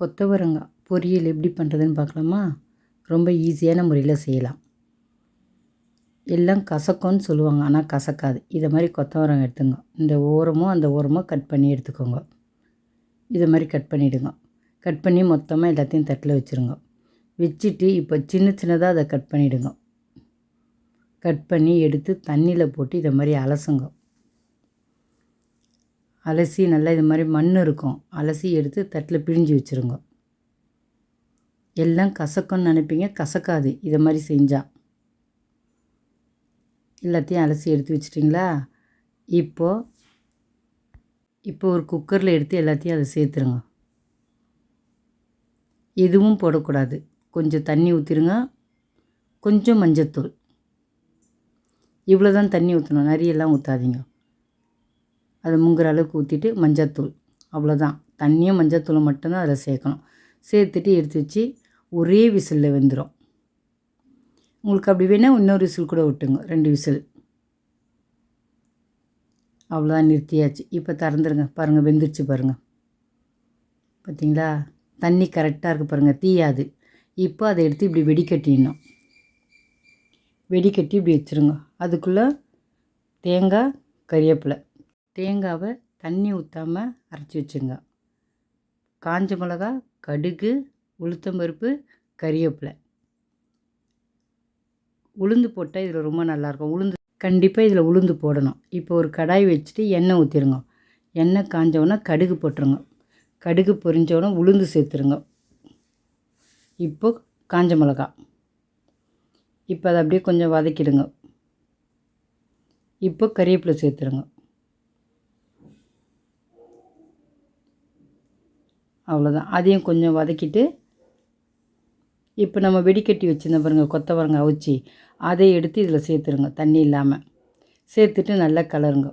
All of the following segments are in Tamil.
கொத்தவரங்காய் பொரியல் எப்படி பண்ணுறதுன்னு பார்க்கலாமா? ரொம்ப ஈஸியான முறையில் செய்யலாம். எல்லாம் கசக்கும்னு சொல்லுவாங்க ஆனால் கசக்காது. இதை மாதிரி கொத்தவரங்காய் எடுத்துங்க. இந்த ஓரமும் அந்த ஓரமும் கட் பண்ணி எடுத்துக்கோங்க. இதை மாதிரி கட் பண்ணிவிடுங்க கட் பண்ணி மொத்தமாக எல்லாத்தையும் தட்டில் வச்சுருங்க. வச்சுட்டு இப்போ சின்ன சின்னதாக அதை கட் பண்ணிவிடுங்க கட் பண்ணி எடுத்து தண்ணியில் போட்டு இதை மாதிரி அலசுங்க. அலசி நல்லா இது மாதிரி மண் இருக்கும். அலசி எடுத்து தட்டில் பிழிஞ்சு வச்சுருங்க. எல்லாம் கசக்கும்னு நினைப்பீங்க. கசக்காது. இதை மாதிரி செஞ்சால் எல்லாத்தையும் அலசி எடுத்து வச்சிட்டிங்களா? இப்போது இப்போ ஒரு குக்கரில் எடுத்து எல்லாத்தையும் அதை சேர்த்துருங்க. எதுவும் போடக்கூடாது. கொஞ்சம் தண்ணி ஊற்றிடுங்க கொஞ்சம் மஞ்சத்தூள். இவ்வளோ தான் தண்ணி ஊற்றணும் நிறையெல்லாம் ஊற்றாதீங்க அதை முங்குற அளவுக்கு ஊற்றிட்டு மஞ்சத்தூள். அவ்வளோதான் தண்ணியும் மஞ்சத்தூளும் மட்டும்தான் அதில் சேர்க்கணும். சேர்த்துட்டு எடுத்து வச்சு ஒரே விசிலில் வெந்துடும் உங்களுக்கு அப்படி வேணால் இன்னொரு விசில் கூட விட்டுங்க ரெண்டு விசில். அவ்வளோதான் நிறுத்தியாச்சு. இப்போ திறந்துருங்க. பாருங்கள் வெந்துருச்சு பாருங்கள் பார்த்தீங்களா தண்ணி கரெக்டாக இருக்குது பாருங்கள் தீயாது. இப்போ அதை எடுத்து இப்படி வெடிக்கட்டிடணும் வெடிக்கட்டி இப்படி வச்சுருங்க. அதுக்குள்ளே தேங்காய் கறிவேப்பிலை. தேங்காவை தண்ணி ஊற்றாமல் அரைச்சி வச்சுங்க காஞ்ச மிளகா கடுகு உளுத்தம்பருப்பு கறிவேப்பிலை. உளுந்து போட்டால் இதில் ரொம்ப நல்லாயிருக்கும் உளுந்து கண்டிப்பாக இதில் உளுந்து போடணும். இப்போ ஒரு கடாய் வச்சுட்டு எண்ணெய் ஊற்றிடுங்க எண்ணெய் காஞ்சவொன்னே கடுகு போட்டுருங்க. கடுகு பொரிஞ்சவொன்னே உளுந்து சேர்த்துருங்க. இப்போ காஞ்ச மிளகா. இப்போ அதை அப்படியே கொஞ்சம் வதக்கிடுங்க. இப்போ கறிவேப்பிலை சேர்த்துருங்க. அவ்வளோதான் அதையும் கொஞ்சம் வதக்கிட்டு இப்போ நம்ம வெடிக்கட்டி வச்சுருந்த பாருங்கள் கொத்தவரங்காய் அவிச்சி அதை எடுத்து இதில் சேர்த்துருங்க தண்ணி இல்லாமல் சேர்த்துட்டு நல்லா கலருங்க.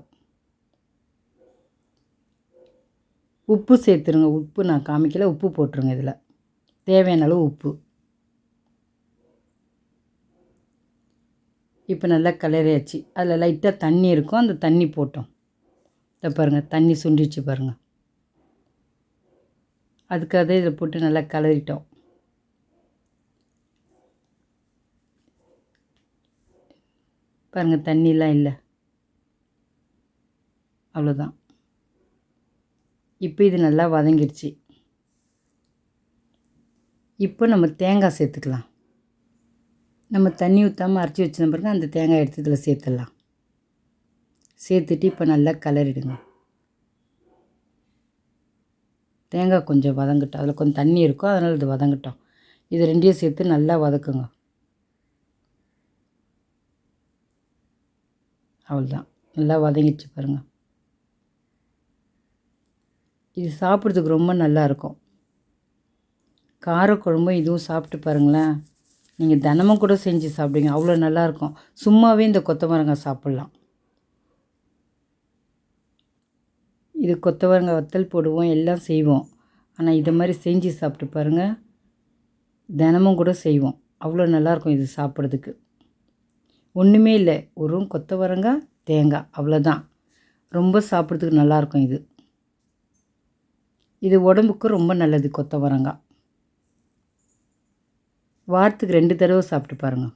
உப்பு சேர்த்துருங்க. உப்பு நான் காமிக்கல உப்பு போட்டுருங்க இதில். தேவையான அளவு உப்பு. இப்போ நல்லா கலரியாச்சு அதில் லைட்டாக தண்ணி இருக்கும். அந்த தண்ணி போட்டோம். இதை பாருங்கள் தண்ணி சுண்டிச்சு பாருங்கள் அதுக்காக இதில் போட்டு நல்லா கலரிட்டோம் பாருங்கள் தண்ணிலாம் இல்லை. அவ்வளோதான். இப்போ இது நல்லா வதங்கிடுச்சு. இப்போ நம்ம தேங்காய் சேர்த்துக்கலாம். நம்ம தண்ணி ஊற்றாமல் அரைச்சி வச்சிருந்த பிறகு அந்த தேங்காய் எடுத்து இதில் சேர்த்துடலாம். சேர்த்துட்டு இப்போ நல்லா கலரிடுங்க. தேங்காய் கொஞ்சம் வதங்கட்டும். அதில் கொஞ்சம் தண்ணி இருக்கும். அதனால் இது வதங்கட்டும். இது ரெண்டையும் சேர்த்து நல்லா வதக்குங்க. அவ்வளோதான் நல்லா வதங்கிடுச்சு பாருங்கள் இது சாப்பிட்றதுக்கு ரொம்ப நல்லாயிருக்கும் காரக்குழம்பும் இதுவும் சாப்பிட்டு பாருங்களேன். நீங்கள் தினமும் கூட செஞ்சு சாப்பிடுங்க அவ்வளோ நல்லாயிருக்கும் சும்மாவே இந்த கொத்தமரங்காய் சாப்பிட்லாம். இது கொத்தவரங்காய் வத்தல் போடுவோம் எல்லாம் செய்வோம். ஆனால் இதை மாதிரி செஞ்சு சாப்பிட்டு பாருங்கள் தினமும் கூட செய்வோம். அவ்வளோ நல்லாயிருக்கும் இது சாப்பிட்றதுக்கு. ஒன்றுமே இல்லை. ஒரு கொத்தவரங்காய் தேங்காய் அவ்வளோதான். ரொம்ப சாப்பிட்றதுக்கு நல்லாயிருக்கும் இது. இது உடம்புக்கு ரொம்ப நல்லது கொத்தவரங்காய் வாரத்துக்கு ரெண்டு தடவை சாப்பிட்டு பாருங்கள்